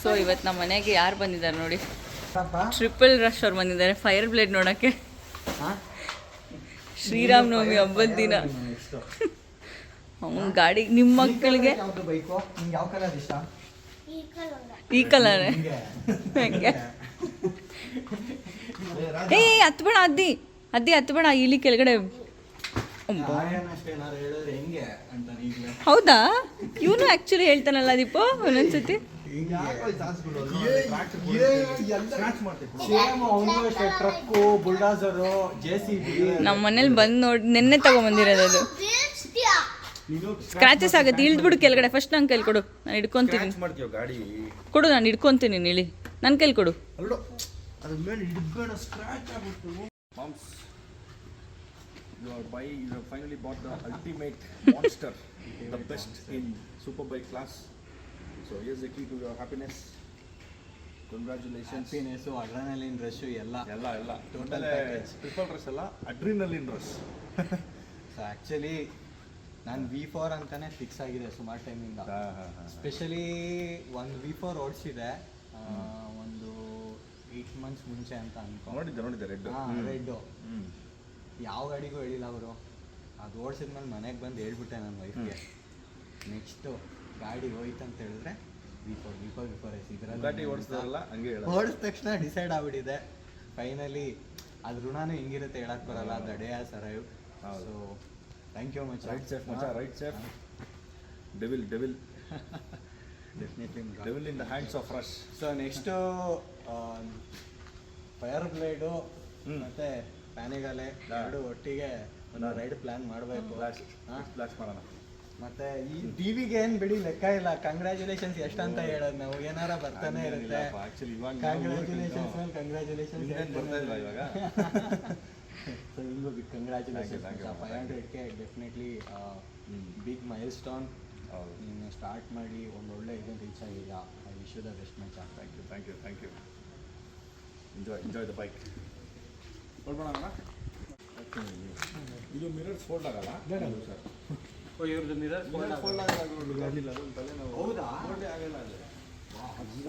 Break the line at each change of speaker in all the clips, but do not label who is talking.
So ಇವತ್ತು ನಮ್ಮ ಮನೆಗೆ ಯಾರು ಬಂದಿದ್ದಾರೆ ನೋಡಿ? ಟ್ರಿಪಲ್ ರಶ್ ಅವ್ರು ಬಂದಿದ್ದಾರೆ. ಫೈರ್ ಬ್ಲೇಡ್ ನೋಡೋಕ್ಕೆ.
ಹಾಂ?
ಶ್ರೀರಾಮ್ ನವಮಿ ಹಬ್ಬದ ದಿನ. ಅವ್ನ ಗಾಡಿ ನಿಮ್ಮ ಮಕ್ಕಳಿಗೆ
ಯಾವ್ದು ಯಾವ ಕಲರ್ ಇಷ್ಟ?
ಈ ಕಲರ್ ಏ ಹತ್ಬೇಡ ಅದ್ದಿ. ಅದ್ದಿ ಹತ್ಬೇಡ ಇಲ್ಲಿ ಕೆಳಗಡೆ. ಹೌದಾ? ಇವನು ಆಕ್ಚುಲಿ ಹೇಳ್ತಾನಲ್ಲ ದೀಪು ಒಂದೊಂದ್ಸತಿ. ನಮ್ಮ ಮನೇಲಿ ಬಂದು ನೋಡಿ ನಿನ್ನೆ ತಗೊಂಬಂದಿರೋದು ಅದು. ಸ್ಕ್ರಾಚಸ್ ಆಗುತ್ತೆ. ಇಳ್ದ್ಬಿಡು ಕೆಳಗಡೆ. ಫಸ್ಟ್ ನನ್ನ ಕೈಲಿ ಕೊಡು. ನಾನು ಹಿಡ್ಕೊಂತೀನಿ.
ಮಾಡ್ತೀವಿ ಗಾಡಿ?
ಕೊಡು ನಾನು ಹಿಡ್ಕೊಂತೀನಿ ಇಳಿ ನನ್ನ ಕೈಲಿ ಕೊಡು.
ಅಲ್ಲೋ are buying, you have finally bought the monster the best in super bike class so years the key to your happiness congratulations
happiness adrenaline rush ಎಲ್ಲ.
ಎಲ್ಲ ಎಲ್ಲ. ಟೋಟಲ್. ಟ್ರಿಪಲ್ ರಶ್ ಅಲ್ಲ ಅಡ್ರಿನಲಿನ್ ರಶ್
ಸೊ ಆ್ಯಕ್ಚುಲಿ ನಾನು V four ಅಂತಲೇ fix ಆಗಿದೆ ಸುಮಾರು ಟೈಮಿಂದ specially ಒಂದು ವಿ ಫೋರ್ ಓಡಿಸಿದೆ ಒಂದು ಏಯ್ಟ್ ಮಂತ್ಸ್ ಮುಂಚೆ ಅಂತ ಅನ್ಕೊಂಡು
ನೋಡಿದ್ದೆ ನೋಡಿದ್ದೆ ರೆಡ್
ರೆಡ್ಡು
ಹ್ಞೂ
ಯಾವ ಗಾಡಿಗೂ ಹೇಳಿಲ್ಲ ಅವರು. ಅದು ಓಡಿಸಿದ್ಮೇಲೆ ಮನೆಗೆ ಬಂದು ಹೇಳ್ಬಿಟ್ಟೆ ನನ್ನ ವೈಫ್ಗೆ ನೆಕ್ಸ್ಟು ಗಾಡಿ ಹೋಯ್ತು ಅಂತ ಹೇಳಿದ್ರೆ ವಿಫೋರ್ ವಿಫೋ ವಿಫೋರ್ ಎಸ್
ಗಾಡಿ ಓಡಿಸ್ತಾರಲ್ಲ ಹಂಗೆ
ಓಡಿಸಿದ ತಕ್ಷಣ ಡಿಸೈಡ್ ಆಗ್ಬಿಟ್ಟಿದೆ. ಫೈನಲಿ ಅದು ಋಣಾನು ಹೆಂಗಿರುತ್ತೆ ಹೇಳಕ್ ಬರಲ್ಲ. ದಡೆಯ ಸರ್
ಹೌದು.
So thank you much
right safe much right safe devil devil
definitely
devil in the hands of rush
so next fireblade ಮತ್ತೆ ಪ್ಯಾನಿಗಾಲೆ
ಹಾ.
ಎರಡು ಒಟ್ಟಿಗೆ ಒಂದು ರೈಡ್ ಪ್ಲಾನ್ ಮಾಡಬೇಕು.
ಮಾಡೋಣ.
ಮತ್ತೆ ಈ ಟಿವಿಗೆ ಏನ್ ಬಿಡಿ ಲೆಕ್ಕ ಇಲ್ಲ. ಕಂಗ್ರ್ಯಾಚುಲೇಷನ್ಸ್ ಎಷ್ಟಂತ ಹೇಳೋದು ನಾವು. ಏನಾರ ಬರ್ತಾನೆ ಇರುತ್ತೆ.
ಆಕ್ಚುಲಿ ಇವಾಗ
ಕಂಗ್ರ್ಯಾಚುಲೇಷನ್ಸ್ ಮೇಲೆ ಕಂಗ್ರ್ಯಾಚುಲೇಷನ್ಸ್
ಇವಾಗ?
ಸೊ ಹಿಂಗೂ big congratulations definitely big milestone ನೀನು ಸ್ಟಾರ್ಟ್ ಮಾಡಿ ಒಂದು ಒಳ್ಳೆ ಇದನ್ನು ರೀಚ್ ಆಗಿಲ್ಲ I wish you the best match
thank you thank you thank you enjoy enjoy the bike ಇದು ಮಿರರ್ಸ್ ಫೋಲ್ಡ್ ಆಗಲ್ಲ ಸರ್
ಇವ್ರದ್ದು ಮಿರರ್
ಫೋಲ್ಡ್ ಆಗಲ್ಲ
ಹೌದಾ?
ಆಗಲ್ಲ ಅದು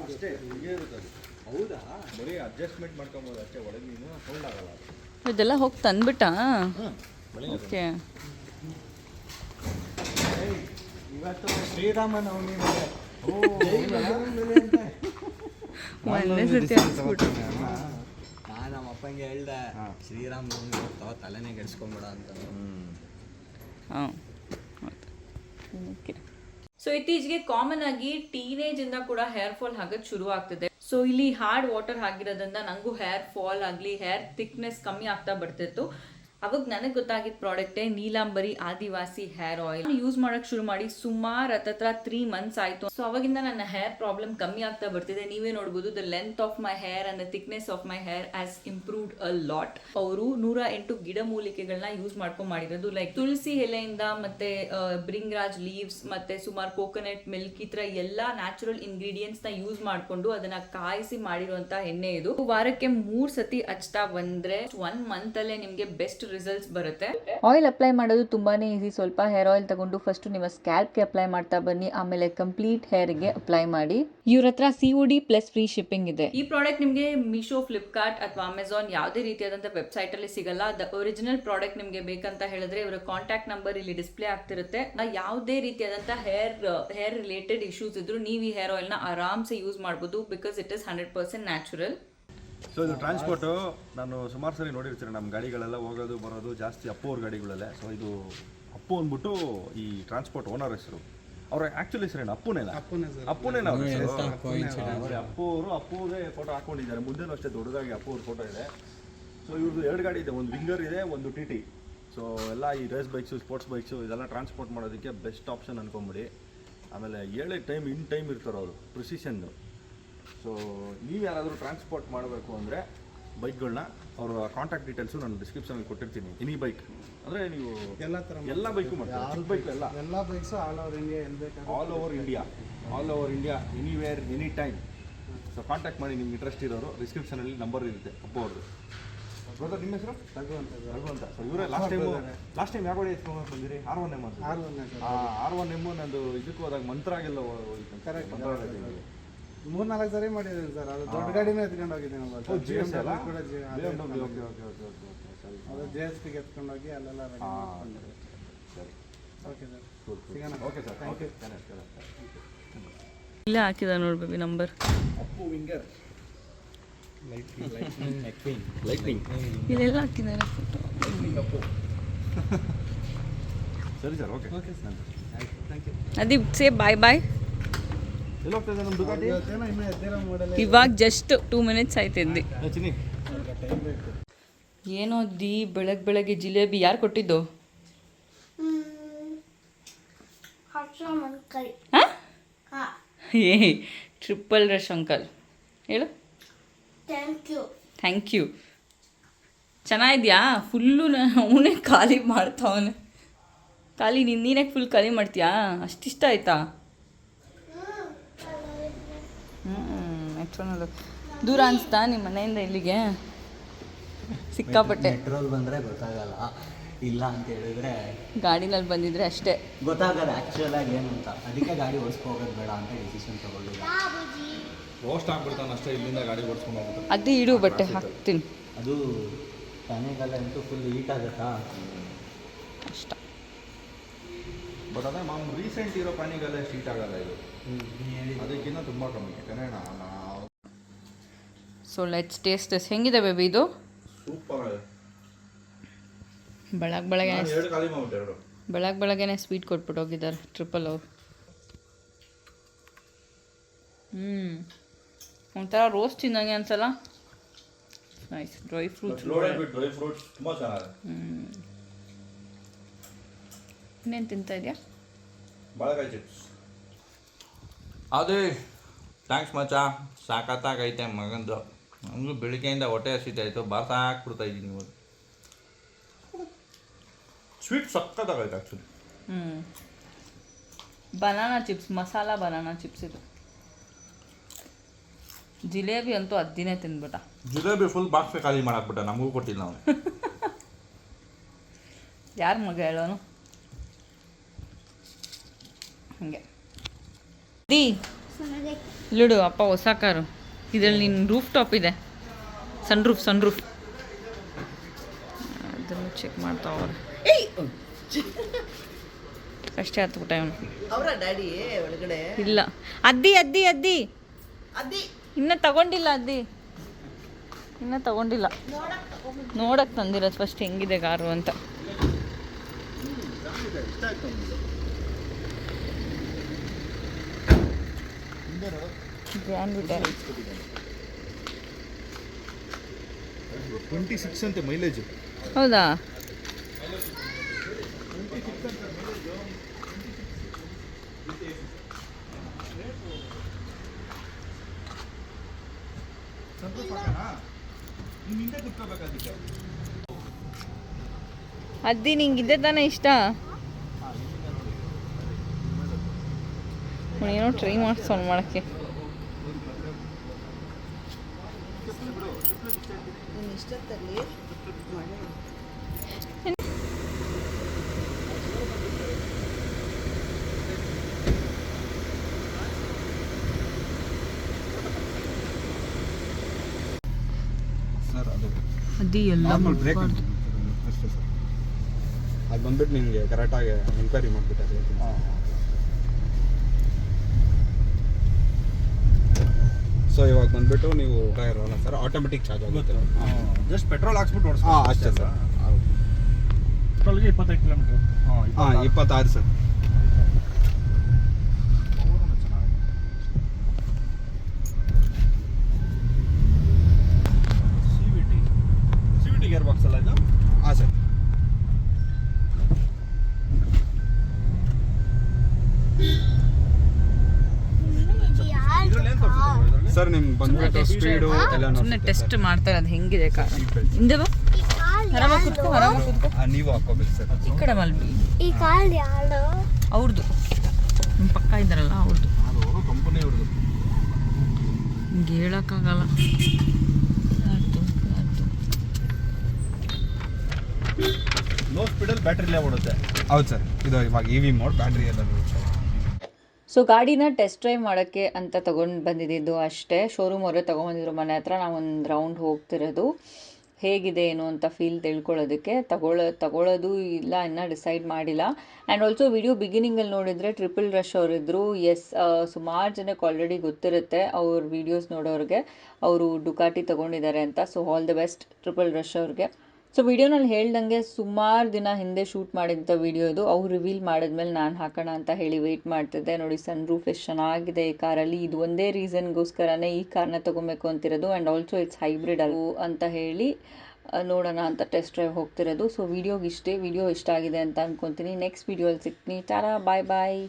ಅಷ್ಟೇ ಹೀಗೆ ಇರುತ್ತೆ ಅದು
ಹೌದಾ
ಬರೀ ಅಡ್ಜಸ್ಟ್ಮೆಂಟ್ ಮಾಡ್ಕೊಬೋದು ಅಷ್ಟೇ ಒಳಗೆ ನೀನು ಫೋಲ್ಡ್ ಆಗಲ್ಲ ಅದು
ಇದೆಲ್ಲ ಹೋಗಿ ತಂದ್ಬಿಟ್ಟ? ಓಕೆ.
ಇವತ್ತು ಶ್ರೀರಾಮನ ಮೇಲೆ
ಒಂದೇ ಸತಿ ಹಾಕ್ಸ್ಬಿಟ್ಟು
ನಾನು ನಮ್ಮ ಅಪ್ಪಂಗೆ ಹೇಳ್ದೆ ಶ್ರೀರಾಮ್ ತೋ ತಲೆನೇ ಕೆಡ್ಸ್ಕೊಂಬಿಡ ಅಂತ.
ಹಾಂ ಸೊ ಇತ್ತೀಚೆಗೆ ಕಾಮನ್ ಆಗಿ ಟೀನೇಜ್ ಇಂದ ಕೂಡ ಹೇರ್ ಫಾಲ್ ಆಗೋದು ಶುರು ಆಗ್ತದೆ ಸೊ ಇಲ್ಲಿ ಹಾರ್ಡ್ ವಾಟರ್ ಆಗಿರೋದ್ರಿಂದ ನಂಗೂ ಹೇರ್ ಫಾಲ್ ಆಗಲಿ ಹೇರ್ ಥಿಕ್ನೆಸ್ ಕಮ್ಮಿ ಆಗ್ತಾ ಬರ್ತಿತ್ತು. ಅವಾಗ ನನಗೆ ಗೊತ್ತಾಗಿದ್ದ ಪ್ರಾಡಕ್ಟೇ Neelambari Adivasi hair oil. Use ಮಾಡಕ್ ಶುರು ಮಾಡಿ ಸುಮಾರು ಹತ್ತತ್ರ ತ್ರೀ ಮಂತ್ಸ್ ಆಯ್ತು. ಸೊ ಅವಾಗಿಂದ ನನ್ನ ಹೇರ್ ಪ್ರಾಬ್ಲಮ್ ಕಮ್ಮಿ ಆಗ್ತಾ ಬರ್ತಿದೆ. ನೀವೇ ನೋಡ್ಬೋದು the length of my hair and the thickness of my hair has improved a lot ಅವರು ನೂರ ಎಂಟು ಗಿಡಮೂಲಿಕೆಗಳನ್ನ ಯೂಸ್ ಮಾಡ್ಕೊಂಡು ಮಾಡಿರೋದು. ಲೈಕ್ ತುಳಸಿ ಎಲೆಯಿಂದ ಮತ್ತೆ ಬ್ರಿಂಗ್ರಾಜ್ ಲೀವ್ಸ್ ಮತ್ತೆ ಸುಮಾರು ಕೋಕೋನಟ್ ಮಿಲ್ಕ್ ಈ ತರ ಎಲ್ಲಾ ನ್ಯಾಚುರಲ್ ಇಂಗ್ರೀಡಿಯೆಂಟ್ಸ್ನ ಯೂಸ್ ಮಾಡಿಕೊಂಡು ಅದನ್ನ ಕಾಯಿಸಿ ಮಾಡಿರುವಂತಹ ಎಣ್ಣೆ ಇದು. ವಾರಕ್ಕೆ ಮೂರ್ ಸತಿ ಹಚ್ತಾ ಬಂದ್ರೆ ಒನ್ ಮಂತ್ ಅಲ್ಲೇ ನಿಮ್ಗೆ ಬೆಸ್ಟ್ ರಿಸಲ್ಟ್ಸ್ ಬರುತ್ತೆ. ಆಯಿಲ್ ಅಪ್ಲೈ ಮಾಡೋದು ತುಂಬಾನೇ ಈಸಿ ಸ್ವಲ್ಪ ಹೇರ್ ಆಯಿಲ್ ತಗೊಂಡು ಫಸ್ಟ್ ನಿಮ್ಮ ಸ್ಕ್ಯಾಲ್ಪ್ಗೆ ಅಪ್ಲೈ ಮಾಡ್ತಾ ಬನ್ನಿ. ಆಮೇಲೆ ಕಂಪ್ಲೀಟ್ ಹೇರ್ಗೆ ಅಪ್ಲೈ ಮಾಡಿ. ಇವ್ರ ಹತ್ರ C D plus free shipping ಇದೆ. ಈ ಪ್ರಾಡಕ್ಟ್ ನಿಮಗೆ ಮೀಶೋ ಫ್ಲಿಪ್ಕಾರ್ಟ್ ಅಥವಾ ಅಮೆಝಾನ್ ಯಾವುದೇ ರೀತಿಯಾದಂತಹ ವೆಬ್ಸೈಟ್ ಅಲ್ಲಿ ಸಿಗಲ್ಲ. ದ ಒರಿಜಿನಲ್ ಪ್ರಾಡಕ್ಟ್ ನಿಮಗೆ ಬೇಕಂತ ಹೇಳಿದ್ರೆ ಇವರ ಕಾಂಟ್ಯಾಕ್ಟ್ ನಂಬರ್ ಇಲ್ಲಿ ಡಿಸ್ಪ್ಲೇ ಆಗ್ತಿರುತ್ತೆ. ಯಾವುದೇ ರೀತಿಯಾದಂತಹ ಹೇರ್ ಹೇರ್ ರಿಲೇಟೆಡ್ ಇಶ್ಯೂಸ್ ಇದ್ರು ನೀವು ಈ ಹೇರ್ ಆಯಿಲ್ನ ಆರಾಮ್ಸೆ ಯೂಸ್ ಮಾಡ್ಬೋದು because it is hundred percent natural
so ಇದು ಟ್ರಾನ್ಸ್ಪೋರ್ಟು ನಾನು ಸುಮಾರು ಸರಿ ನೋಡಿರ್ತೀನಿ. ನಮ್ಮ ಗಾಡಿಗಳೆಲ್ಲ ಹೋಗೋದು ಬರೋದು ಜಾಸ್ತಿ ಅಪ್ಪು ಅವ್ರ ಗಾಡಿಗಳಲ್ಲೇ. ಸೊ ಇದು ಅಪ್ಪು ಅಂದ್ಬಿಟ್ಟು ಈ ಟ್ರಾನ್ಸ್ಪೋರ್ಟ್ ಓನರ್ ಹೆಸರು. ಅವ್ರ ಆ್ಯಕ್ಚುಲಿ ಹೆಸರೇನು? ಅಪ್ಪುನೇನ ಅಪ್ಪುನೇನ ಅವ್ರ ಹೆಸರು. ಅವ್ರ ಅಪ್ಪು ಅವರು ಅಪ್ಪುಗೆ ಫೋಟೋ ಹಾಕೊಂಡಿದ್ದಾರೆ. ಮುಂದೆನೂ ಅಷ್ಟೇ ದೊಡ್ಡದಾಗಿ ಅಪ್ಪು ಅವ್ರ ಫೋಟೋ ಇದೆ. ಸೊ ಇವ್ರದ್ದು ಎರಡು ಗಾಡಿ ಇದೆ. ಒಂದು ವಿಂಗರ್ ಇದೆ ಒಂದು ಟಿ ಟಿ ಸೊ ಎಲ್ಲ ಈ ರೇಸ್ ಬೈಕ್ಸು ಸ್ಪೋರ್ಟ್ಸ್ ಬೈಕ್ಸು ಇದೆಲ್ಲ ಟ್ರಾನ್ಸ್ಪೋರ್ಟ್ ಮಾಡೋದಕ್ಕೆ ಬೆಸ್ಟ್ ಆಪ್ಷನ್ ಅನ್ಕೊಂಬಿಡಿ. ಆಮೇಲೆ ಏಳೇ ಟೈಮ್ ಇನ್ ಟೈಮ್ ಇರ್ತಾರೆ ಅವರು. ಪ್ರಿಸಿಷನ್ನು ಸೊ ನೀವು ಯಾರಾದರೂ ಟ್ರಾನ್ಸ್ಪೋರ್ಟ್ ಮಾಡಬೇಕು ಅಂದರೆ ಬೈಕ್ಗಳನ್ನ ಅವರ ಕಾಂಟ್ಯಾಕ್ಟ್ ಡೀಟೇಲ್ಸು ನಾನು ಡಿಸ್ಕ್ರಿಪ್ಷನಲ್ಲಿ ಕೊಟ್ಟಿರ್ತೀನಿ. ಎನಿ ಬೈಕ್ ಅಂದರೆ ನೀವು
ಎಲ್ಲ ಥರ
ಎಲ್ಲ ಬೈಕು ಮಾಡ್ತೀವಿ ಬೈಕ್ ಎಲ್ಲ
ಎಲ್ಲ ಬೈಕ್ಸು ಆಲ್ ಓವರ್ ಇಂಡಿಯಾ ಎಲ್ಲಿ ಬೇಕಾದ್ರೆ
all over India all over India anywhere any time so contact ಮಾಡಿ ನಿಮ್ಗೆ ಇಂಟ್ರೆಸ್ಟ್ ಇರೋರು ಡಿಸ್ಕ್ರಿಪ್ಷನಲ್ಲಿ ನಂಬರ್ ಇರುತ್ತೆ ಅಪ್ಪ ಅವ್ರದ್ದು ಬ್ರದರ್ ನಿಮ್ಮ ಹೆಸರು?
ರಘುವಂತ
ರಘು ಅಂತ ಸೊ ಇವರೇ ಲಾಸ್ಟ್ ಟೈಮ್ ಲಾಸ್ಟ್ ಟೈಮ್ ಯಾವ ಗಾಡಿ ಎತ್ಕೊಂಡು ಬಂದಿರಿ? R one M
R one M
R one M ನಂದು ಇದಕ್ಕೂ ಹೋದಾಗ
ಮಂತ್ರ
ಆಗಿಲ್ಲ
ಕರೆಕ್ಟ್
ಮಂತ್ರ.
ಮೂರ್ ನಾಲ್ಕು ಸರಿ ಮಾಡಿದ್ದೀನಿ ಸರ್ ಅದು ದೊಡ್ಡ ಗಾಡಿನೇ ಎತ್ಕೊಂಡು ಹೋಗಿದ್ದೀನಿ
ಓ, GS ಅಲ್ಲ?
ಕೂಡ ಜಿ- ಅದೇ
BMW,
ಎತ್ಕೊಂಡು
ಓಕೆ,
ಹೋಗಿದ್ದೀನಿ.
ಓಕೆ, ಓಕೆ, ಓಕೆ, ಓಕೆ, ಸರಿ.
ಅದು ಜೆ ಎಸ್ ಪಿಗೆ ಎತ್ಕೊಂಡು ಹೋಗಿ ಅಲ್ಲೆಲ್ಲ ready
ಹಾ,
ಮಾಡ್ಕೊಂಡಿದ್ದೀನಿ.
ಸರಿ.
Okay sir
Cool, cool.
ಸಿಗೋಣ.
Okay sir
Thank
okay
you.
correct, correct.
ಇಲ್ಲೇ ಹಾಕಿದ ನೋಡಿ ಬೇಬಿ ನಂಬರ್
ಅಪ್ಪು ವಿಂಗರ್
ನೆಕ್ವಿನ್
ಲೈಟ್ನಿಂಗ್
ಇಲ್ಲೆಲ್ಲ ಹಾಕಿದ್ದಾರೆ ಫೋಟೋ
ಅಪ್ಪು ಸರಿ ಸರ್ ಓಕೆ
ಓಕೆ ಸರ್ ಆಯ್ತು thank you
Adeep say bye bye ಇವಾಗ ಜಸ್ಟ್ ಟೂ ಮಿನಿಟ್ಸ್
ಆಯ್ತಿದ್ದೆ
ಏನೋ ದಿ ಬೆಳಗ್ಗೆ ಬೆಳಗ್ಗೆ ಜಿಲೇಬಿ ಯಾರು ಕೊಟ್ಟಿದ್ದು? ಏ ಟ್ರಿಪಲ್ ರಶ್ ಅಂಕಲ್ ಹೇಳು.
ಥ್ಯಾಂಕ್ ಯು
ಥ್ಯಾಂಕ್ ಯು ಚೆನ್ನಾಗಿದ್ಯಾ? ಫುಲ್ಲು ಅವನೇ ಖಾಲಿ ಮಾಡ್ತಾವನೆ. ಖಾಲಿ ನೀನು ನೀನೇ ಫುಲ್ ಖಾಲಿ ಮಾಡ್ತೀಯಾ? ಅಷ್ಟಿಷ್ಟ ಆಯ್ತಾ? ನೆಕ್ಸ್ಟ್ ದೂರ ಅನಿಸ್ತಾ ನಿಮ್ಮ ಮನೆಯಿಂದ ಇಲ್ಲಿಗೆ? ಸಿಕ್ಕಾಪಟ್ಟೆ.
ಮೆಟ್ರೋಲ್ ಬಂದರೆ ಗೊತ್ತಾಗಲ್ಲ. ಇಲ್ಲ ಅಂತ ಹೇಳಿದ್ರೆ
ಗಾಡಿನಲ್ಲಿ ಬಂದಿದ್ರೆ ಅಷ್ಟೇ.
ಗೊತ್ತಾಗಲ್ಲ ಆ್ಯಕ್ಚುಲ್ ಆಗಿ ಏನು ಅಂತ ಅದಕ್ಕೆ ಗಾಡಿ ಓಡಿಸ್ಕೋಗೋದು ಬೇಡ ಅಂತ ಡಿಸಿಷನ್ ತಗೊಂಡಿದ್ದೆ.
ರೋಸ್ಟ್ ಆಗ್ಬಿಡ್ತಾನೆ ಅಷ್ಟೇ ಇಲ್ಲಿಂದ ಗಾಡಿ ಓಡಿಸ್ಕೊಂಡು ಹೋಗ್ಬಿಟ್ಟು
ಅದೇ ಇಡು ಬಟ್ಟೆ ಹಾಕ್ತೀನಿ.
ಅದು ತನೆಗೆಲ್ಲ ಅಂತೂ ಫುಲ್ ಹೀಟ್ ಆಗುತ್ತಾ?
ಅಷ್ಟ.
ಬಟ್ ಅದೇ ಮಾಮ್ ರೀಸೆಂಟ್ ಇರೋ ಪಾನಿಗೆಲ್ಲ ಶೀಟ್ ಆಗಲ್ಲ ಇದು. ಅದಕ್ಕಿಂತ ತುಂಬ ಕಮ್ಮಿ. ಯಾಕಂದರೆ ನಾವು
ಸೊ ಲೆಟ್ಸ್ ಟೇಸ್ಟ್ ದಿಸ್ ಹೆಂಗಿದೆ ಬೇಬಿ ಇದು? ಬೆಳಗ್ಗೆ ಬೆಳಗ್ಗೆ ಬೆಳಗ್ಗೆ ಬೆಳಗ್ಗೆನೆ ಸ್ವೀಟ್ ಕೊಟ್ಬಿಟ್ಟು ಹೋಗಿದ್ದಾರೆ ಟ್ರಿಪಲ್ ಅವ್ರು ಹ್ಞೂ ಒಂಥರ ರೋಸ್ಟ್ ತಿಂದಂಗೆ ಅನ್ಸಲ್ಲ? Nice dry fruits
dry fruits ತುಂಬ ಚೆನ್ನಾಗಿದೆ.
ಇನ್ನೇನು ತಿಂತಾ ಇದೆಯಾ?
ಬಾಳೆಕಾಯಿ ಚಿಪ್ಸ್
ಅದೇ ಥ್ಯಾಂಕ್ಸ್ ಮಚ್ಚ. ಸಾಕತ್ತಾಗೈತೆ ಮಗಂದು. ನಮಗೂ ಬೆಳಿಗ್ಗೆಯಿಂದ ಹೊಟ್ಟೆ ಹಸಿತಾಯಿತು ಬಾರ್ತಾ ಹಾಕ್ಬಿಡ್ತಾ ಇದ್ದೀನಿ ಇವತ್ತು
ಸ್ವೀಟ್ ಸಕ್ಕತ್ತಾಗೈತೆ ಆ್ಯಕ್ಚುಲಿ
ಹ್ಞೂ banana chips masala banana chips ಇದು. ಜಿಲೇಬಿ ಅಂತೂ ಅದ್ದಿನೇ ತಿಂದ್ಬಿಟ್ಟ
ಜಿಲೇಬಿ ಫುಲ್ ಬಾಕ್ಸ್ ಖಾಲಿ ಮಾಡಾಕ್ಬಿಟ್ಟ ನಮಗೂ ಕೊಟ್ಟಿಲ್ಲ ಅವನು.
ಯಾರ ಮಗ ಹೇಳೋನು? ಹಂಗೆ. ಡಿ ಇಲ್ಲಿಡು ಅಪ್ಪ ಹೊಸ ಕಾರು. ಇದರಲ್ಲಿ ನಿನ್ನ ರೂಫ್ ಟಾಪ್ ಇದೆ. ಸನ್ ರೂಫ್ ಸನ್ ರೂಫ್ ಅದನ್ನು ಚೆಕ್ ಮಾಡ್ತಾ ಅವ್ರೆ ಅಷ್ಟೇ ಹತ್ಬಿಟ್ಟ ಇವನು.
ಒಳಗಡೆ.
ಇಲ್ಲ. ಅದ್ದಿ ಅದ್ದಿ ಅದ್ದಿ.
ಅದ್ದಿ.
ಇನ್ನ ತಗೊಂಡಿಲ್ಲ ಅದ್ದಿ. ಇನ್ನ ತಗೊಂಡಿಲ್ಲ. ನೋಡಕ್ ತಂದಿರೋದು ಫಸ್ಟ್ ಹೆಂಗಿದೆ ಕಾರು ಅಂತ. ಗ್ರ್ಯಾಂಡ್ ಇದೆ
ಟ್ವೆಂಟಿ ಸಿಕ್ಸ್ ಅಂತೆ ಮೈಲೇಜ್
ಹೌದಾ? ಅದ್ದಿ ನಿಂಗೆ ತಾನೇ ಇಷ್ಟ? ಏನೋ ಟ್ರೈ ಮಾಡ್ಸೋಣ ಮಾಡೋಕ್ಕೆ
ಇಷ್ಟೊತ್ತಲ್ಲಿ ಮಳೆ
ಅದು
ಎಲ್ಲ
ಅದು ಬಂದ್ಬಿಟ್ಟು ನಿಮಗೆ ಕರೆಕ್ಟಾಗಿ ಎಂಕ್ವೈರಿ ಮಾಡಿಬಿಟ್ಟು ಸೊ ಇವಾಗ ಬಂದ್ಬಿಟ್ಟು ನೀವು ಇರೋಲ್ಲ ಸರ್ ಆಟೋಮೆಟಿಕ್ ಚಾರ್ಜ್ ಆಗುತ್ತೆ.
ಜಸ್ಟ್ ಪೆಟ್ರೋಲ್ ಹಾಕ್ಸ್ಬಿಟ್ಟು ಓಡಿಸ್
ಹಾಂ ಅಷ್ಟೇ ಸರ್
ಪೆಟ್ರೋಲ್ಗೆ ಇಪ್ಪತ್ತೈದು ಕಿಲೋಮೀಟರ್
ಹಾಂ ಇಪ್ಪತ್ತಾರು. Sir
C V T C V T gearbox ಅಲ್ಲ ಇದು?
ಹಾಂ ಸರ್
ಇದ್ರಲ್ಲಿ ಏನು ತೋರಿಸಿದ್ರು ಇದ್ರಲ್ಲಿ
ಸರ್ ನಿಮ್ಗೆ ಬಂದ್ಬಿಟ್ಟು ಸ್ಪೀಡು ಎಲ್ಲ
ಸುಮ್ಮನೆ ಟೆಸ್ಟ್ ಮಾಡ್ತಾರೆ ಅದು ಹೆಂಗಿದೆ ಕಾರ್ ಹಿಂದೆ ಬಾ. ಆರಾಮಾಗಿ ಕುತ್ಕೋ ಆರಾಮಾಗಿ ಕುತ್ಕೋ.
ನೀವು ಹಾಕೋಬೇಕು ಸರ್.
ಈ ಕಡೆ ಮಲ್ಬಿ.
ಈ ಕಾಲ್ ಯಾರು
ಅವ್ರದ್ದು ನಿಮ್ಮ ಪಕ್ಕ ಇದ್ದಾರಲ್ಲ ಅವ್ರದ್ದು
ಕಂಪನಿ ಅವ್ರದ್ದು
ಹಿಂಗೆ ಹೇಳೋಕ್ಕಾಗಲ್ಲ?
ಲೋ ಸ್ಪೀಡಲ್ಲಿ ಬ್ಯಾಟ್ರಿಲೇ ಓಡುತ್ತೆ
ಹೌದು ಸರ್. ಇದು ಇವಾಗ ಇ ವಿ ಮೋಡ್ ಬ್ಯಾಟ್ರಿ ಎಲ್ಲ ಬರುತ್ತೆ
ಸೊ ಗಾಡಿನ ಟೆಸ್ಟ್ ಡ್ರೈವ್ ಮಾಡೋಕ್ಕೆ ಅಂತ ತೊಗೊಂಡು ಬಂದಿದ್ದು ಅಷ್ಟೇ. ಶೋರೂಮ್ ಅವರೇ ತೊಗೊಂಬಂದಿದ್ರು ಮನೆ ಹತ್ರ. ನಾವೊಂದು ರೌಂಡ್ ಹೋಗ್ತಿರೋದು. ಹೇಗಿದೆ, ಏನು ಅಂತ ಫೀಲ್ ತಿಳ್ಕೊಳ್ಳೋದಕ್ಕೆ. ತಗೊಳ್ಳೋ ತಗೊಳ್ಳೋದು ಇಲ್ಲ, ಇನ್ನೂ ಡಿಸೈಡ್ ಮಾಡಿಲ್ಲ. ಆ್ಯಂಡ್ ಆಲ್ಸೋ ವಿಡಿಯೋ ಬಿಗಿನಿಂಗಲ್ಲಿ ನೋಡಿದರೆ ಟ್ರಿಪಲ್ ರಶ್ ಅವರಿದ್ದರು ಎಸ್ ಸುಮಾರು ಜನಕ್ಕೆ ಆಲ್ರೆಡಿ ಗೊತ್ತಿರುತ್ತೆ ಅವ್ರ ವಿಡಿಯೋಸ್ ನೋಡೋರಿಗೆ. ಅವರು ಡುಕಾಟಿ ತೊಗೊಂಡಿದ್ದಾರೆ ಅಂತ. So all the best triple rush ಅವ್ರಿಗೆ. ಸೊ ವಿಡಿಯೋನಲ್ಲಿ ಹೇಳ್ದಂಗೆ ಸುಮಾರು ದಿನ ಹಿಂದೆ ಶೂಟ್ ಮಾಡಿದಂಥ ವಿಡಿಯೋ ಇದು. ಅವ್ರು ರಿವೀಲ್ ಮಾಡಿದ್ಮೇಲೆ ನಾನು ಹಾಕೋಣ ಅಂತ ಹೇಳಿ ವೆಯ್ಟ್ ಮಾಡ್ತಿದ್ದೆ. ನೋಡಿ ಸನ್ ರೂಫ್ ಎಷ್ಟು ಚೆನ್ನಾಗಿದೆ ಈ ಕಾರಲ್ಲಿ. ಇದು ಒಂದೇ ರೀಸನ್ಗೋಸ್ಕರನೇ ಈ ಕಾರ್ನ ತೊಗೊಬೇಕು ಅಂತಿರೋದು. ಆ್ಯಂಡ್ ಆಲ್ಸೋ ಇಟ್ಸ್ ಹೈಬ್ರಿಡ್ ಅಲ್ವು ಅಂತ ಹೇಳಿ ನೋಡೋಣ ಅಂತ ಟೆಸ್ಟ್ ಡ್ರೈವ್ ಹೋಗ್ತಿರೋದು. ಸೊ ವಿಡಿಯೋಗೆ ಇಷ್ಟೇ. ವಿಡಿಯೋ ಇಷ್ಟ ಆಗಿದೆ ಅಂತ ಅಂದ್ಕೊತೀನಿ ನೆಕ್ಸ್ಟ್ ವಿಡಿಯೋಲ್ಲಿ ಸಿಗ್ತೀನಿ. ಟಾರಾ ಬಾಯ್ ಬಾಯ್